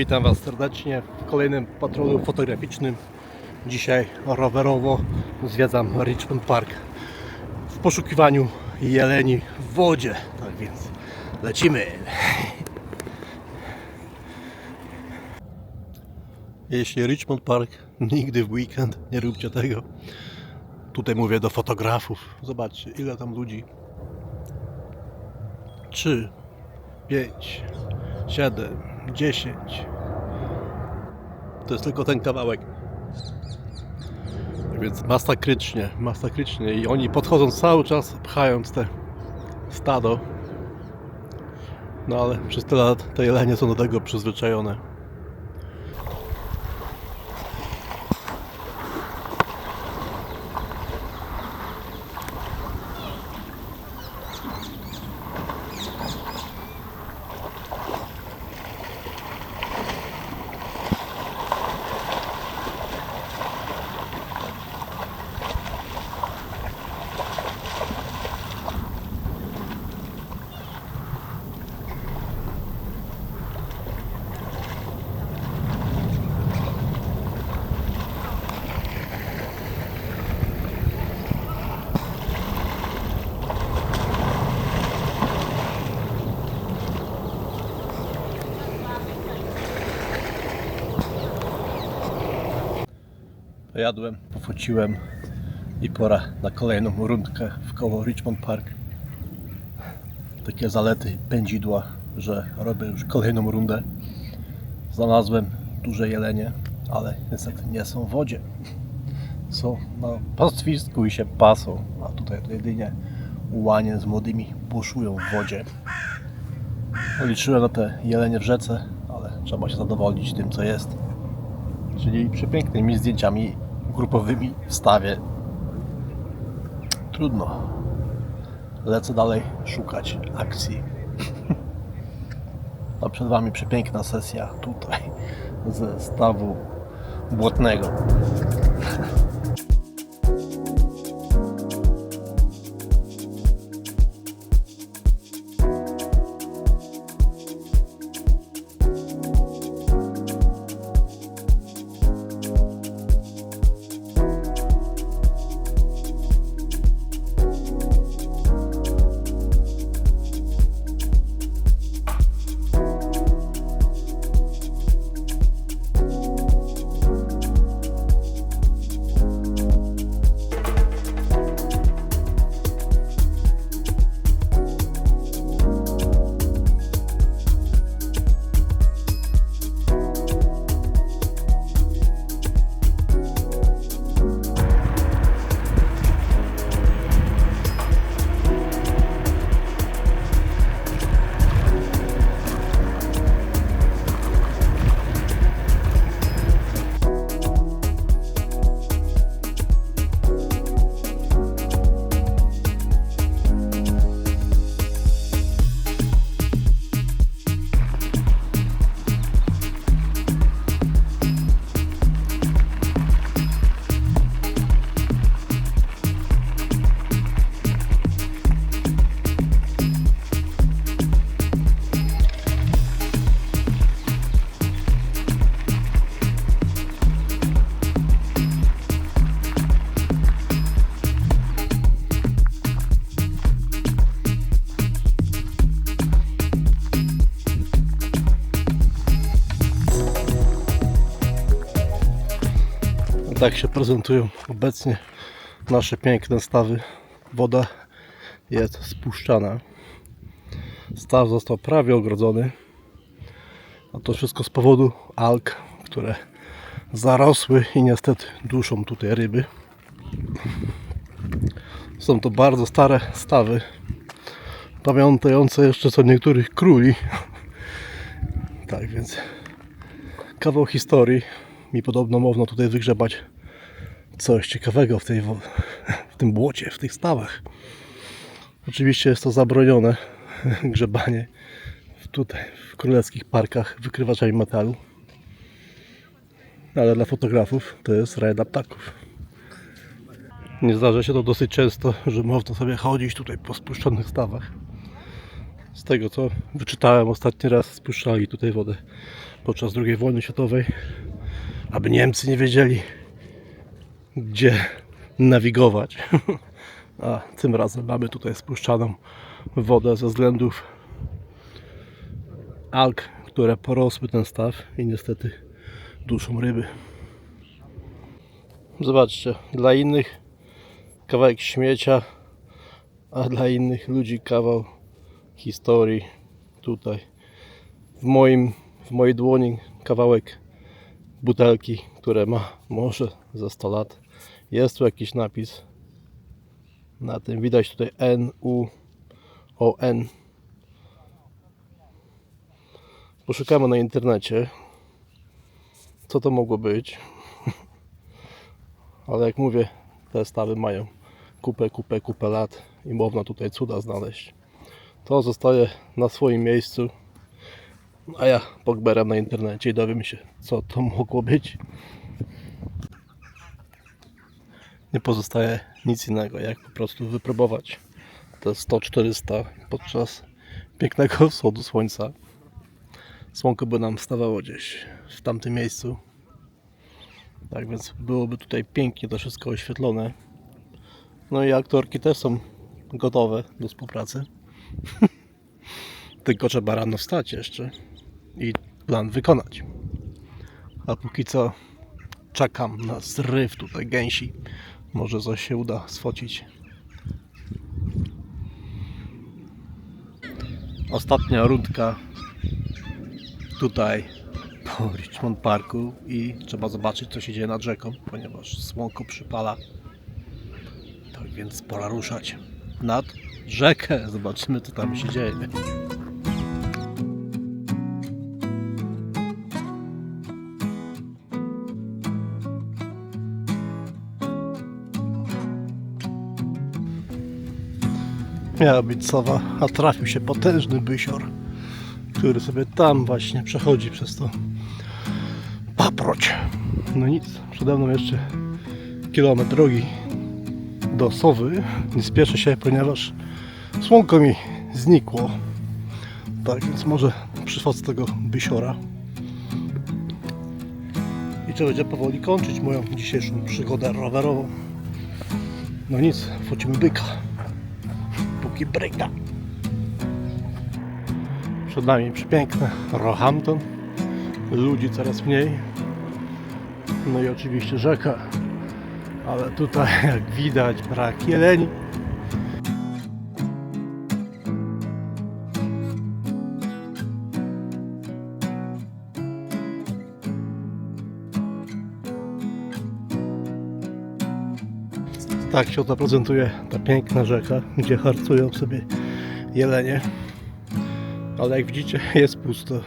Witam Was serdecznie w kolejnym patrolu fotograficznym. Dzisiaj rowerowo zwiedzam Richmond Park w poszukiwaniu jeleni w wodzie. Tak więc lecimy. Jeśli Richmond Park, nigdy w weekend nie róbcie tego. Tutaj mówię do fotografów. Zobaczcie, ile tam ludzi. 3, 5, 7, 10. To jest tylko ten kawałek. Tak Więc masakrycznie, masakrycznie. I oni podchodzą cały czas, pchając te stado. No ale przez tyle lat te jelenie są do tego przyzwyczajone. Pojadłem, pofociłem i pora na kolejną rundkę w koło Richmond Park. Takie zalety pędzidła, że robię już kolejną rundę. Znalazłem duże jelenie, ale niestety nie są w wodzie. Są na pastwisku i się pasą, a tutaj to jedynie łanie z młodymi buszują w wodzie. Liczyłem na te jelenie w rzece, ale trzeba się zadowolić tym co jest czyli przepięknymi zdjęciami grupowymi w stawie. Trudno. Lecę dalej szukać akcji. A przed Wami przepiękna sesja tutaj ze stawu błotnego. Tak się prezentują obecnie nasze piękne stawy. Woda jest spuszczana. Staw został prawie ogrodzony. A to wszystko z powodu alg, które zarosły i niestety duszą tutaj ryby. Są to bardzo stare stawy, pamiętające jeszcze co niektórych króli. Tak więc kawał historii. Mi podobno można tutaj wygrzebać coś ciekawego w, tej, w tym błocie, w tych stawach. Oczywiście jest to zabronione grzebanie tutaj w królewskich parkach wykrywaczami metalu. Ale dla fotografów to jest raj dla ptaków. Nie zdarza się to dosyć często, że można sobie chodzić tutaj po spuszczonych stawach. Z tego co wyczytałem ostatni raz spuszczali tutaj wodę podczas II wojny światowej, aby Niemcy nie wiedzieli gdzie nawigować. A tym razem mamy tutaj spuszczaną wodę ze względów alg, które porosły ten staw i niestety duszą ryby. Zobaczcie, dla innych kawałek śmiecia, a dla innych ludzi kawał historii. Tutaj w moim, w mojej dłoni kawałek butelki, które ma może ze 100 lat. Jest tu jakiś napis. Na tym widać tutaj N, U, O, N. Poszukamy na internecie, co to mogło być. Ale jak mówię, te stawy mają kupę, kupę, kupę lat i można tutaj cuda znaleźć. To zostaje na swoim miejscu, a ja pogberam na internecie i dowiem się, co to mogło być. Nie pozostaje nic innego, jak po prostu wypróbować te 100-400 podczas pięknego wschodu słońca. Słonko by nam stawało gdzieś w tamtym miejscu. Tak więc byłoby tutaj pięknie to wszystko oświetlone. No i aktorki też są gotowe do współpracy. Tylko trzeba rano wstać jeszcze i plan wykonać. A póki co czekam na zryw tutaj gęsi. Może coś się uda sfocić. Ostatnia rundka tutaj po Richmond Parku i trzeba zobaczyć co się dzieje nad rzeką, ponieważ słonko przypala. Tak więc pora ruszać nad rzekę. Zobaczymy co tam się dzieje. Miała być sowa, a trafił się potężny bysior, który sobie tam właśnie przechodzi przez to paproć. No nic, przede mną jeszcze kilometr drogi do sowy. Nie spieszę się, ponieważ słonko mi znikło. Tak więc może przyfoc tego bysiora. I trzeba będzie powoli kończyć moją dzisiejszą przygodę rowerową. No nic, focimy byka bryka. Przed nami przepiękne Roehampton. Ludzi coraz mniej. No i oczywiście rzeka. Ale tutaj jak widać brak jeleni. Tak się oto prezentuje ta piękna rzeka, gdzie harcują sobie jelenie. Ale jak widzicie, jest pusto.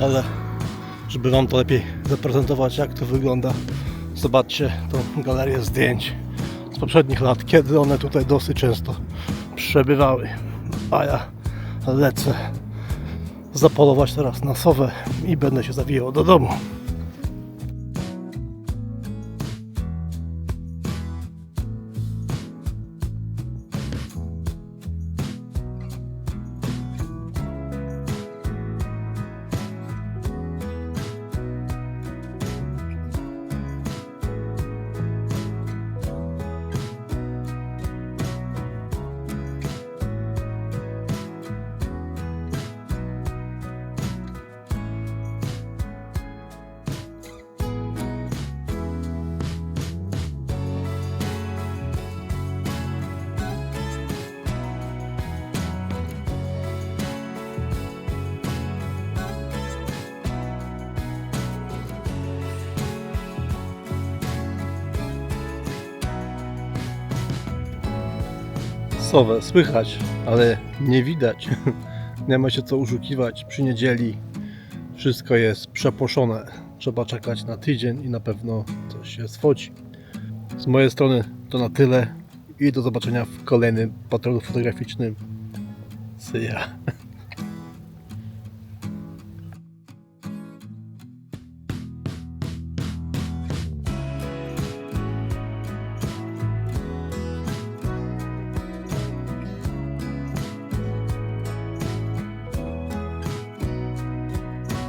Ale żeby Wam to lepiej zaprezentować, jak to wygląda, zobaczcie tą galerię zdjęć z poprzednich lat, kiedy one tutaj dosyć często przebywały. A ja lecę zapolować teraz na sowę i będę się zawijał do domu. Sowę słychać, ale nie widać. Nie ma się co oszukiwać. Przy niedzieli wszystko jest przeposzone. Trzeba czekać na tydzień i na pewno coś się sfoci. Z mojej strony to na tyle i do zobaczenia w kolejnym patrolu fotograficznym. See ya.